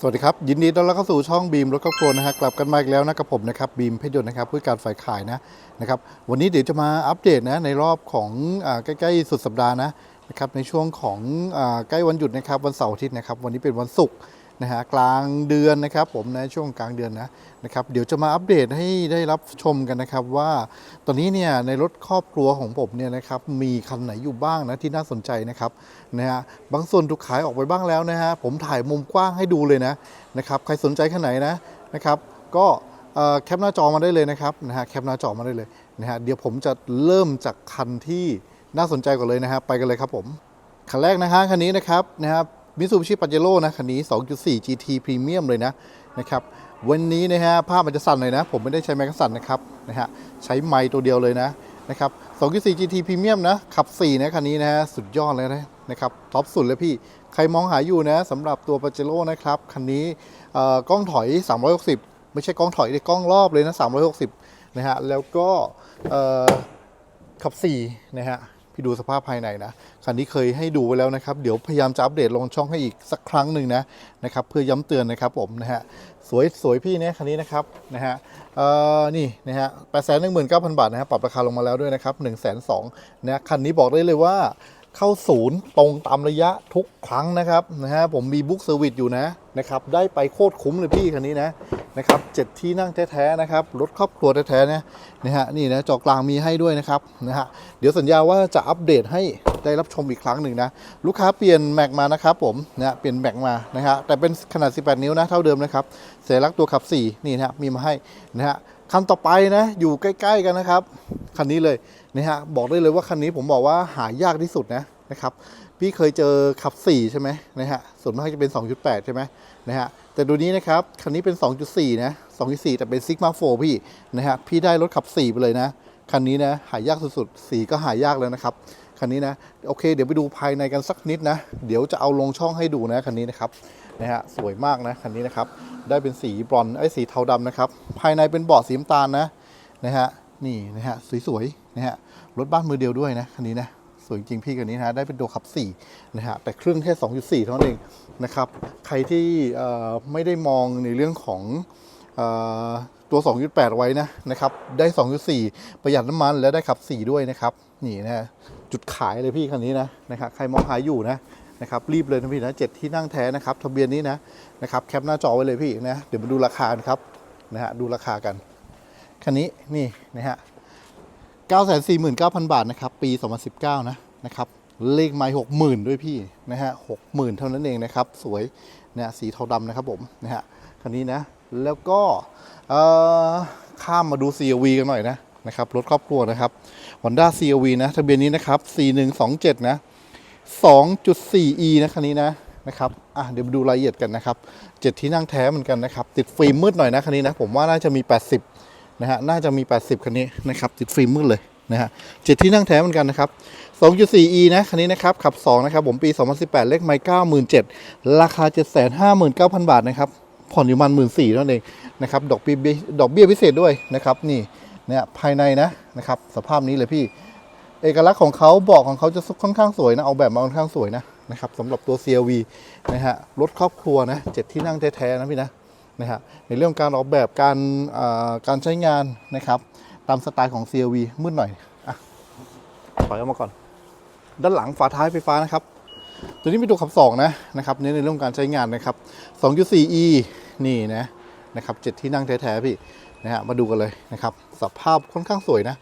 สวัสดีครับ ยินดีต้อนรับเข้าสู่ช่องบีมรถครอบครัวนะฮะกลับกันมาอีกแล้วนะกับผมนะครับบีมเพชรยนต์นะครับผู้การฝ่ายขายนะนะครับวันนี้เดี๋ยวจะมาอัปเดตนะในรอบของอใกล้ๆสุดสัปดาห์นะนะครับในช่วงของอใกล้วันหยุดนะครับวันเสาร์อาทิตย์นะครับวันนี้เป็นวันศุกร์ นะฮะกลางเดือนนะครับผมในช่วงกลางเดือนนะนะครับเดี๋ยวจะมาอัปเดตให้ได้รับชมกันนะครับว่าตอนนี้เนี่ยในรถครอบครัวของผมเนี่ยนะครับมีคันไหนอยู่บ้างนะที่น่าสนใจนะครับนะฮะบางส่วนถูกขายออกไปบ้างแล้วนะฮะผมถ่ายมุมกว้างให้ดูเลยนะนะครับใครสนใจคันไหนนะนะครับก็เอ่อแคปหน้าจอมาได้เลยนะครับนะฮะแคปหน้าจอมาได้เลยนะฮะเดี๋ยวผมจะเริ่มจากคันที่น่าสนใจก่อนเลยนะฮะไปกันเลยครับผมคันแรกนะฮะคันนี้นะครับนะครับ มิซูบิชิป a เจโร่นะคันนี้ 2.4 GT Premium เลยนะนะครับวันนี้นะฮะภาพมันจะสั่นหน่อยนะ ผมไม่ได้ใช้แมกกสั่นนะครับนะฮะใช้ไมค์ตัวเดียวเลยนะนะครับ 2.4 GT Premium นะขับ 4 นะคันนี้นะฮะสุดยอดเลยนะนะครับท็อปสุดเลยพี่ ใครมองหาอยู่นะสำหรับตัวปาเจโร่นะครับคันนี้เอ่อกล้องถอย 360 ไม่ใช่กล้องถอยแต่กล้องรอบเลยนะ 360 นะฮะแล้วก็เอ่อขับ 4 นะฮะ พี่ดูสภาพภายในนะคันนี้เคยให้ดูไปแล้วนะครับ เดี๋ยวพยายามจะอัปเดตลงช่องให้อีกสักครั้งหนึ่งนะนะครับเพื่อย้ำเตือนนะครับผมนะฮะสวยสวยพี่เนี่ยคันนี้นะครับนะฮะเอ่อนี่นะฮะแปดแสนหนึ่งหมื่นเก้าพันบาทนะฮะปรับราคาลงมาแล้วด้วยนะครับหนึ่งแสนสองนะคันนี้บอกได้เลยว่า เข้าศูนย์ตรงตามระยะทุกครั้งนะครับนะฮะผมมีบุ๊กเซอร์วิสอยู่นะนะครับได้ไปโคตรคุ้มเลยพี่คันนี้นะนะครับเจ็ดที่นั่งแท้ๆนะครับรถครอบครัวแท้ๆเนะนะฮะนี่นะจอกลางมีให้ด้วยนะครับนะฮะเดี๋ยวสัญญาว่าจะอัปเดตให้ได้รับชมอีกครั้งหนึ่งนะลูกค้าเปลี่ยนแม็กมานะครับผมนะเปลี่ยนแม็กมานะฮะแต่เป็นขนาด 18 นิ้วนะเท่าเดิมนะครับเสัญลักตัวขับ 4 นี่นะมีมาให้นะฮะ คันต่อไปนะ อยู่ใกล้ ๆ กันนะครับ คันนี้เลยนะฮะบอกได้เลยว่าคันนี้ผมบอกว่าหายากที่สุดนะนะครับพี่เคยเจอขับ 4 ใช่ไหมนะฮะส่วนมากจะเป็น 2.8 ใช่ไหมนะฮะแต่ดูนี้นะครับ คันนี้เป็น 2.4 นะ 2.4 แต่เป็นซิกมา4พี่นะฮะพี่ได้รถขับ 4 ไปเลยนะ คันนี้นะหายากสุดๆสีก็หายากแล้วนะครับ คันนี้นะโอเค เดี๋ยวไปดูภายในกันสักนิดนะ เดี๋ยวจะเอาลงช่องให้ดูนะคันนี้นะครับนะฮะสวยมากนะคันนี้นะครับได้เป็นสีบรอนไอ้สีเทาดำนะครับภายในเป็นเบาะสีน้ำตาลนะนะฮะนี่นะฮะสวยๆนะฮะรถบ้านมือเดียวด้วยนะคันนี้นะสวยจริงพี่คันนี้นะได้เป็นตัวขับ4นะฮะแต่เครื่องแค่ 2.4 เท่านั้นเองนะครับใครที่เอ่อไม่ได้มองในเรื่องของเออตัว 2.8 ไว้นะนะครับ ได้ 2.4 ประหยัดน้ำมันและได้ขับ 4 ด้วยนะครับ นี่นะ จุดขายเลยพี่คันนี้นะนะครับใครมองหาอยู่นะนะครับรีบเลยนะพี่นะเจ็ดที่นั่งแท้นะครับทะเบียนนี้นะนะครับแคปหน้าจอไว้เลยพี่นะเดี๋ยวมาดูราคาครับนะฮะดูราคากันคันนี้นี่นะฮะ949,000บาทนะครับปี2019นะนะครับเลขไม้60,000ด้วยพี่นะฮะ60,000เท่านั้นเองนะครับสวยเนี่ยสีเทาดำนะครับผมนะฮะคันนี้นะแล้วก็เออข้ามมาดู CRV กันหน่อยนะ นะครับรถครอบครัวนะครับ Honda CRV นะทะเบียนนี้นะครับ 4127 นะ 2.4e นะคันนี้นะนะครับอะเดี๋ยวดูรายละเอียดกันนะครับเจ็ดที่นั่งแท้เหมือนกันนะครับ ติดฟิล์มมืดหน่อยนะคันนี้นะผมว่าน่าจะมี 80 นะฮะน่าจะมี 80 คันนี้นะครับติดฟิล์มมืดเลยนะฮะเจ็ดที่นั่งแท้เหมือนกันนะครับ 2.4e นะ คันนี้นะครับ ขับ 2 นะครับ ผมปี 2018 เลขไมล์97,000 ราคา 759,000 บาทนะครับ ผ่อนอยู่มัน 14,000นั่นเองนะครับ ดอกเบี้ยดอกเบี้ยพิเศษด้วยนะครับ นี่ เนี่ยภายในนะนะครับสภาพนี้เลยพี่ เอกลักษณ์ของเขาเบอกของเขาจะค่อนข้างสวยนะ เอาแบบมาค่อนข้างสวยนะนะครับสำหรับตัว CRV นะฮะรถครอบครัวนะเจ็ดที่นั่งแท้ๆนะพี่นะนะฮะในเรื่องการออกแบบการการใช้งานนะครับตามสไตล์ของ CRV มืดหน่อยอะถอยออกมาก่อน ด้านหลังฝาท้ายไฟฟ้านะครับ ตัวนี้เป็นตัวขับ2นะนะครับเน้นในเรื่องการใช้งานนะครับ 2.4e นี่นะนะครับเจ็ดที่นั่งแท้ๆพี่นะฮะมาดูกันเลยนะครับ สภาพค่อนข้างสวยนะ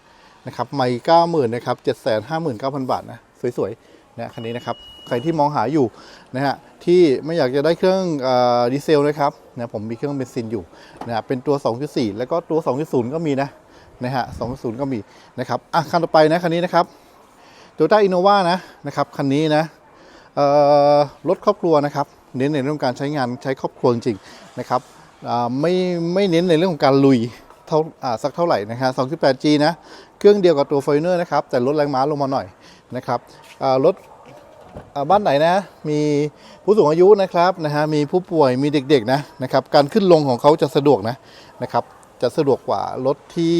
นะครับไม่เก้าหมื่นนะครับเจ็ดแสนห้าหมื่นเก้าพันบาทนะสวยๆนะคันนี้นะครับใครที่มองหาอยู่นะฮะที่ไม่อยากจะได้เครื่องอดีเซลนะครับนะผมมีเครื่องเบนซินอยู่นะฮะเป็นตัว 2.4 แล้วก็ตัว 2.0 ก็มีนะนะฮะ2.0 ก็มีนะครับอะคันต่อไปนะคันนี้นะครับโตโยต้าอินโนวานะนะครับคันนี้นะเอ่อรถครอบครัวนะครับเน้นในเรื่องการใช้งานใช้ครอบครัวจริงนะครับอ่าไม่ไม่เน้นในเรื่องของการลุย เท่าอ่าสักเท่าไหร่นะครับ 2.8G นะ เครื่องเดียวกับตัว f o r t u n e r นะครับ แต่ลดแรงม้าลงมาหน่อยนะครับอ่ารถบ้านไหนนะ มีผู้สูงอายุนะครับนะฮะ มีผู้ป่วย มีเด็กๆนะนะครับ การขึ้นลงของเขาจะสะดวกนะนะครับ จะสะดวกกว่ารถที่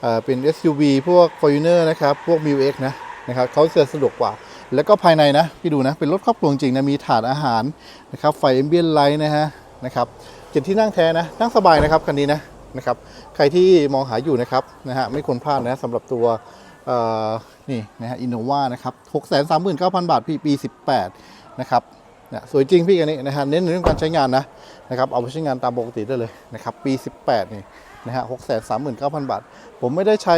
เอ่อเป็น SUV พวก f o r t u n e r นะครับ พวก m i x นะนะครับเขาจะสะดวกกว่า แล้วก็ภายในนะ พี่ดูนะ เป็นรถครอบครัวจริงนะ มีถาดอาหารนะครับ ไฟเอ็มเบียนไลท์นะฮะนะครับเจ็ดที่นั่งแท้นะ นั่งสบายนะครับคันนี้นะ นะครับ ใครที่มองหาอยู่นะครับนะฮะไม่ควรพลาดนะสำหรับตัวนี่นะฮะอินโนวานะครับหกแสนสามหมื่นเก้าพันบาทพี่ปีสิบแปดนะครับเนี่ยสวยจริงพี่กันนี้นะฮะเน้นในเรื่องการใช้งานนะนะครับเอาไปใช้งานตามปกติได้เลยนะครับปี 18 นี่นะฮะหกแสนสามหมื่นเก้าพันบาท ผมไม่ได้ใช้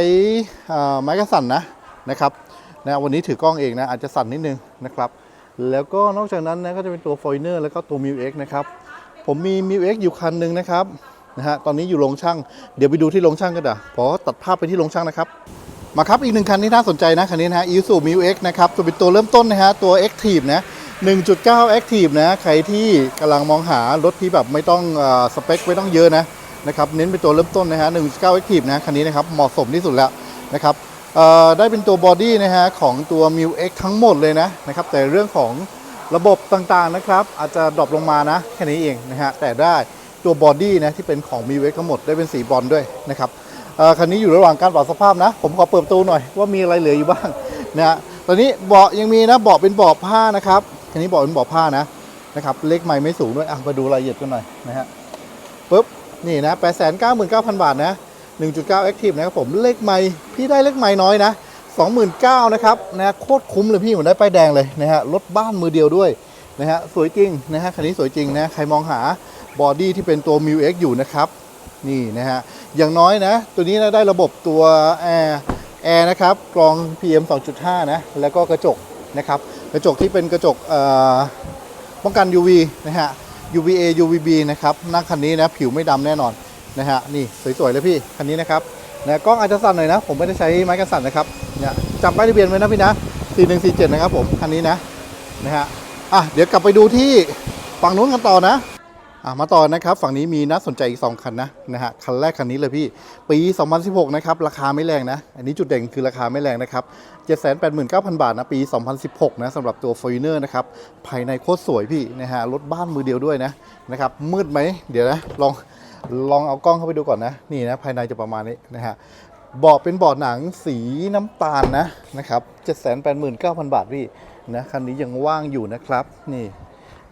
ไม้กระสั่นนะนะครับนะวันนี้ถือกล้องเองนะอาจจะสั่นนิดนึงนะครับแล้วก็นอกจากนั้นนะก็จะเป็นตัว f o r เนอร์แล้วก็ตัว m ิวเอ็กนะครับผมมี m ิวเอ็กอยู่คันหนึ่งนะครับ นะฮะตอนนี้อยู่โรงช่างเดี๋ยวไปดูที่โรงช่างกันเดี๋ยวขอตัดภาพไปที่โรงช่างนะครับ มาครับอีกหนึ่งคันที่น่าสนใจนะคันนี้นะฮะ Isuzu m ิวเนะครับตัวเป็นตัวเริ่มต้นนะฮะตัว Active นะ1.9 Active นะใครที่กำลังมองหารถที่แบบไม่ต้องอสเปคไม่ต้องเยอะนะนะครับเน้นเป็นตัวเริ่มต้นนะฮะ1.9 Active นะคันนี้นะครับเหมาะสมที่สุดแล้วนะครับได้เป็นตัวบอดี้นะฮะของตัว m ิวเทั้งหมดเลยนะนะครับแต่เรื่องของระบบต่างๆนะครับ อาจจะดรอปลงมานะแค่นี้เองนะฮะแต่ได้ ตัวบอดี้นะที่เป็นของ m ิวเทั้งหมดได้เป็นสีบอลด้วยนะครับคันนี้อยู่ระหว่างการปรับสภาพนะ ผมขอเปิดประตูหน่อยว่ามีอะไรเหลืออยู่บ้างนะฮะตอนนี้เบาะยังมีนะเบาะเป็นเบาะผ้านะครับคันนี้เบาะเป็นเบาะผ้านะนะครับเล็กไม่ไม่สูงด้วยอะมาดูรายละเอียดกันหน่อยนะฮะปุ๊บนี่นะ8 9 9 9 0 0บาทนะ1.9 Active นะครับผมเลขไม่พี่ได้เลขไม่น้อยนะ29,000นะครับนะโคตรคุ้มเลยพี่เหมือนได้ป้ายแดงเลยนะฮะรถบ้านมือเดียวด้วยนะฮะสวยจริงนะฮะคันนี้สวยจริงนะใครมองหา บอดี้ที่เป็นตัว m ิวเอยู่นะครับ นี่นะฮะ อย่างน้อยนะ ตัวนี้นะได้ระบบตัวแอร์แอร์นะครับกรอง PM 2.5 นะ แล้วก็กระจกนะครับ กระจกที่เป็นกระจกป้องกัน UV นะฮะ UVA UVB นะครับนั่งคันนี้นะ ผิวไม่ดำแน่นอนนะฮะ นี่สวยๆเลยพี่ คันนี้นะครับนะกล้องอาจจะสั่นหน่อยนะ ผมไม่ได้ใช้ไม้กันสั่นนะครับเนี่ยจับป้ายทะเบียนไว้นะพี่นะ 4147 นะครับผม คันนี้นะ นะฮะ อะ เดี๋ยวกลับไปดูที่ฝั่งนู้นกันต่อนะ มาต่อนะครับฝั่งนี้มีน่าสนใจอีก 2 คันนะนะฮะคันแรกคันนี้เลยพี่ ปี 2016 นะครับ ราคาไม่แรงนะ อันนี้จุดเด่นคือราคาไม่แรงนะครับ 789,000 บาทนะ ปี 2016 นะสำหรับตัว f o r เนอร์นะครับ ภายในโคตรสวยพี่นะฮะรถบ้านมือเดียวด้วยนะนะครับมืดไหม เดี๋ยวนะ ลองลองเอากล้องเข้าไปดูก่อนนะ นี่นะภายในจะประมาณนี้นะฮะเบาะเป็นเบาะหนังสีน้ำตาลนะนะครับ 789,000 บาทพี่นะคันนี้ยังว่างอยู่นะครับนี่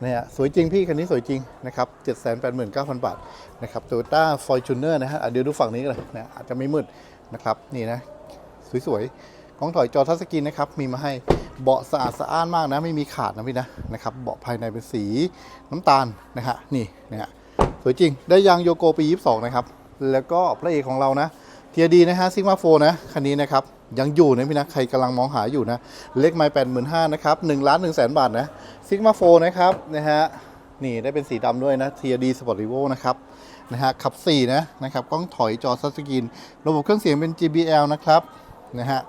นะฮะสวยจริงพี่คันนี้สวยจริงนะครับ789,000บาทนะครับ Toyota Fortuner นะฮะะเดี๋ยวดูฝั่งนี้กันเลยนะอาจจะไม่มืดนะครับนี่นะสวยๆกล้องถอยจอทัชสกรีนนะครับมีมาให้เบาะสะอาดสะอ้านมากนะไม่มีขาดนะพี่นะนะครับเบาะภายในเป็นสีน้ำตาลนะฮะนี่นะฮะสวยจริงได้ยางโยโกปี 22 นะครับ แล้วก็พระเอกของเรานะเทียดีนะฮะซิกมาโฟนะคันนี้นะครับ ยังอยู่นะพี่นะใครกำลังมองหาอยู่นะ เลขไม้แปดหมื่นห้านะครับหนึ่งล้านหนึ่งแสนบาทนะซิกมาโฟนะครับนะฮะนี่ได้เป็นสีดำด้วยนะ TRD Sport Evo นะครับนะฮะขับ 4 นะนะครับกล้องถอยจอซัสกรีนระบบเครื่องเสียงเป็น JBL นะครับนะฮะ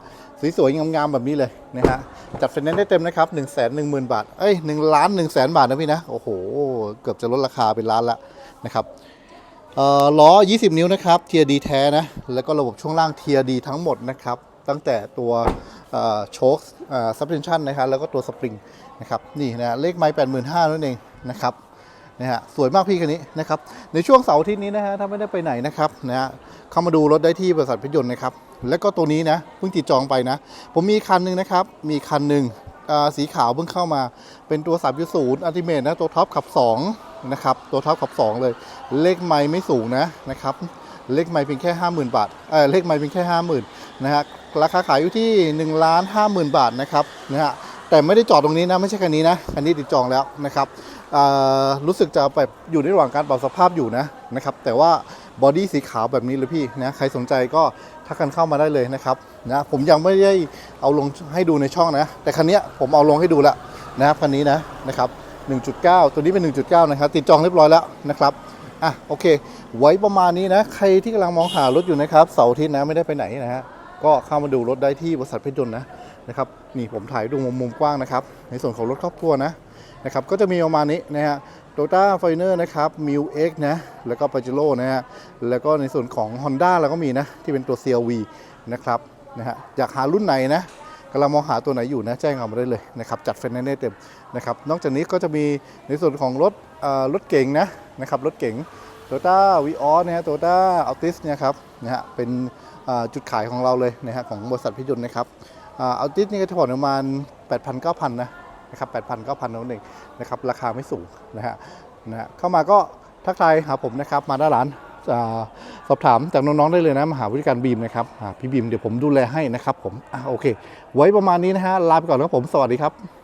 สวยๆงามๆแบบนี้เลยนะฮะจัดไฟแนนซ์ได้เต็มนะครับ 1 1 0 0 0 0 บาท เอ้ย1ล้าน1แสนบาทนะพี่นะ โอ้โห เกือบจะลดราคาเป็นล้านละนะครับเอ่อล้อ 20 นิ้วนะครับ TRD แท้นะ แล้วก็ระบบช่วงล่าง TRD ทั้งหมดนะครับ ตั้งแต่ตัวโชคซับเพนชั่นนะครับแล้วก็ตัวสปริงนะครับนี่นะเลขไม้แปดหมื่นห้านั่นเองนะครับนะฮะสวยมากพี่คันนี้นะครับในช่วงเสาร์อาทิตย์นี้นะฮะถ้าไม่ได้ไปไหนนะครับนะฮะเข้ามาดูรถได้ที่บริษัทพิยนต์นะครับแล้วก็ตัวนี้นะเพิ่งติดจองไปนะ ผมมีคันหนึ่งนะครับมีคันหนึ่งสีขาวเพิ่งเข้ามาเป็นตัว 3 0อัลติเมทนะตัวท็อปขับ2นะครับตัวท็อปขับ 2 เลยเลขไม้ไม่สูงนะนะครับ เลขไม่เพียงแค่ 50,000 บาทเออเลขไม่เพียงแค่ 50,000นะฮะราคาขายอยู่ที่1ล้าน50,000บาทนะครับนะฮะแต่ไม่ได้จอดตรงนี้นะไม่ใช่คันนี้นะคันนี้ติดจองแล้วนะครับรู้สึกจะแบบอยู่ในระหว่างการปรับสภาพอยู่นะนะครับแต่ว่าบอดี้สีขาวแบบนี้เลยพี่นะใครสนใจก็ทักกันเข้ามาได้เลยนะครับนะผมยังไม่ได้เอาลงให้ดูในช่องนะ แต่คันนี้ผมเอาลงให้ดูแล้วนะครับคันนี้นะนะครับ1.9 ตัวนี้เป็น 1.9 นะครับติดจองเรียบร้อยแล้วนะครับ อะโอเค ไว้ประมาณนี้นะ ใครที่กำลังมองหารถอยู่นะครับเสาร์อาทิตย์นะไม่ได้ไปไหนนะฮะก็เข้ามาดูรถได้ที่บริษัทเพชรยนต์นะนะครับนี่ผมถ่ายดูมุมมุมกว้างนะครับ ในส่วนของรถครอบครัวนะนะครับก็จะมีประมาณนี้นะฮะโตต้าไฟเนอร์นะครับมิวเอ็กนะแล้วก็ปาเจโร่นะฮะแล้วก็ในส่วนของ Honda เราก็มีนะ ที่เป็นตัว CRV นะครับนะฮะอยากหารุ่นไหนนะกำลังมองหาตัวไหนอยู่นะแจ้งเอามาได้เลยนะครับจัดไฟแนนซ์ได้เต็มนะครับนอกจากนี้ก็จะมีในส่วนของรถ รถเก๋งนะนะครับรถเก๋งโตต้าวีออสนะฮะโตต้าอัลติสเนี่ยครับนะฮะเป็นจุดขายของเราเลยนะฮะของบริษัทพิจนนะครับอัลติสนี่ก็จะผ่อนประมาณ 8,000 9,000 นะนะครับ8,000 9,000นั่นเองนะครับราคาไม่สูงนะฮะนะฮะเข้ามาก็ทักทายหาผมนะครับมาด้านร้านสอบถามจากน้องๆได้เลยนะมหาวิธีการบีมนะครับพี่บีมเดี๋ยวผมดูแลให้นะครับผมอโอเค ไว้ประมาณนี้นะฮะลาไปก่อนครับผมสวัสดีครับ